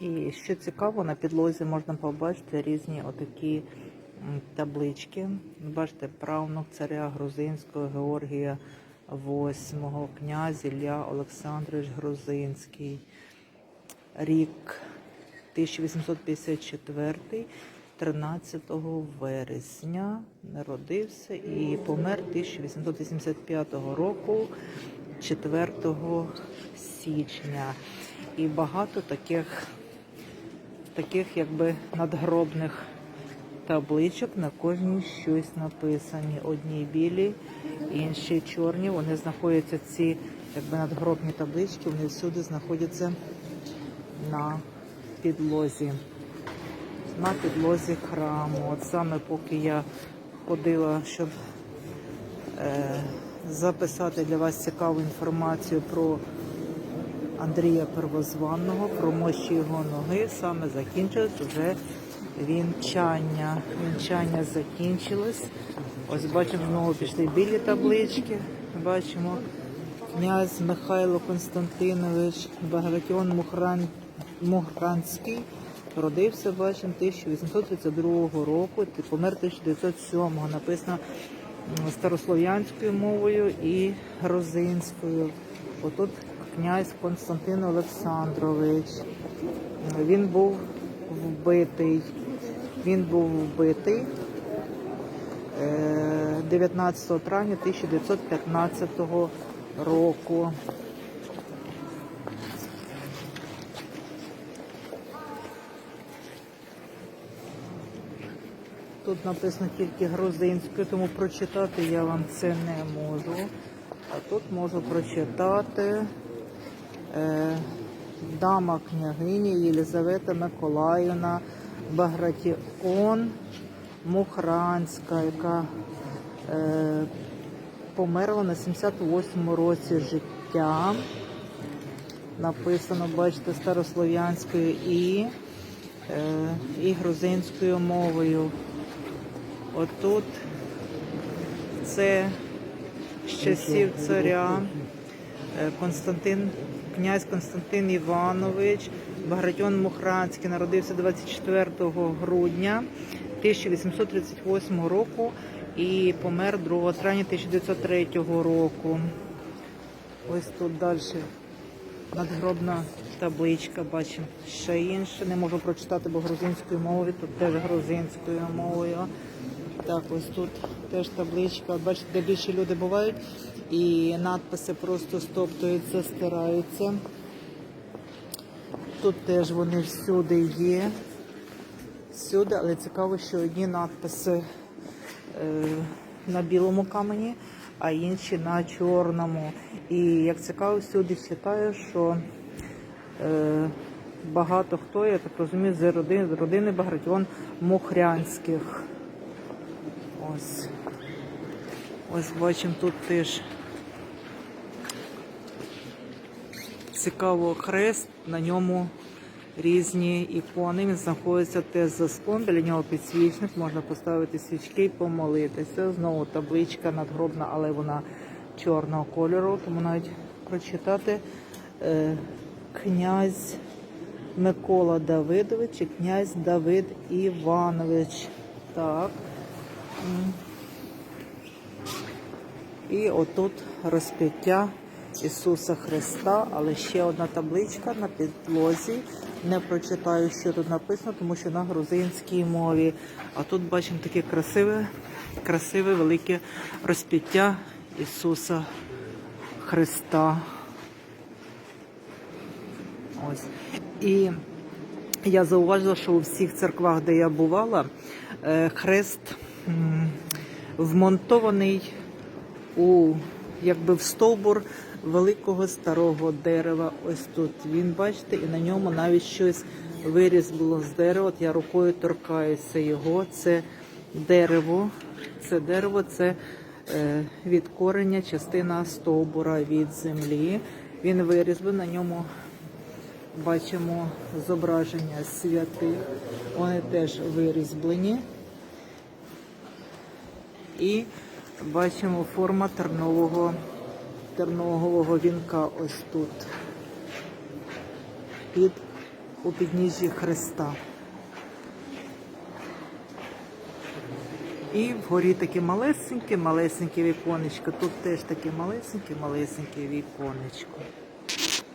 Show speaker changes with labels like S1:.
S1: І що цікаво, на підлозі можна побачити різні отакі таблички. Бачите, правнук царя Грузинського Георгія VIII, князь Ілля Олександрович Грузинський, рік 1854, 13 вересня народився і помер 1885 року, 4 січня. І багато таких, таких якби надгробних табличок на кожній щось написані. Одні білі, інші чорні. Вони знаходяться ці якби надгробні таблички, вони всюди знаходяться на підлозі. На підлозі храму. От саме поки я ходила, щоб е, записати для вас цікаву інформацію про Андрія Первозванного, про мощі його ноги, саме закінчилось вже вінчання. Вінчання закінчилось. Ось бачимо, знову пішли білі таблички. Бачимо князь Михайло Константинович Багратіон Мухран... Мухранський. Родився, бачимо, 1832 року, помер 1907-го. Написано старослов'янською мовою і грузинською. Отут князь Константин Олександрович. Він був вбитий. Він був вбитий е, 19 травня 1915 року. Тут написано тільки грузинською, тому прочитати я вам це не можу. А тут можу прочитати е, дама княгині Єлизавета Миколаївна Багратіон Мухранська, яка е, померла на 78-му році життя. Написано, бачите, старослов'янською і, е, і грузинською мовою. Отут це з часів царя Константин, князь Константин Іванович Багратіон Мухранський народився 24 грудня 1838 року і помер 2 травня 1903 року. Ось тут далі надгробна табличка, бачимо ще інше. Не можу прочитати, бо грузинською мовою, тут теж грузинською мовою. Так, ось тут теж табличка. Бачите, де більше люди бувають, і надписи просто стоптуються, стираються. Тут теж вони всюди є. Всюди, але цікаво, що одні надписи е, на білому камені, а інші на чорному. І як цікаво, всюди читаю, що е, багато хто, я так розумію, з родини, з родини Багратіон Мухрянських. Ось. Ось бачимо тут теж цікаво хрест, на ньому різні ікони. Він знаходиться теж за склом, біля нього підсвічник, можна поставити свічки і помолитися. Знову табличка надгробна, але вона чорного кольору, тому навіть прочитати е, князь Микола Давидович і князь Давид Іванович. Так. І отут розп'яття Ісуса Христа, але ще одна табличка на підлозі. Не прочитаю, що тут написано, тому що на грузинській мові. А тут бачимо таке красиве, красиве велике розп'яття Ісуса Христа. Ось. І я зауважила, що у всіх церквах, де я бувала, е, хрест вмонтований у якби в стовбур великого старого дерева. Ось тут він, бачите, і на ньому навіть щось вирізбло з дерева. От я рукою торкаюся його. Це дерево. Це дерево, це е, від кореня частина стовбура від землі. Він вирізблений, на ньому бачимо зображення святих. Вони теж вирізблені. І бачимо форма тернового, тернового вінка ось тут. Під у підніжжі Христа. І вгорі такі малесенькі, малесенькі віконечко. Тут теж таке малесеньке, малесеньке віконечко.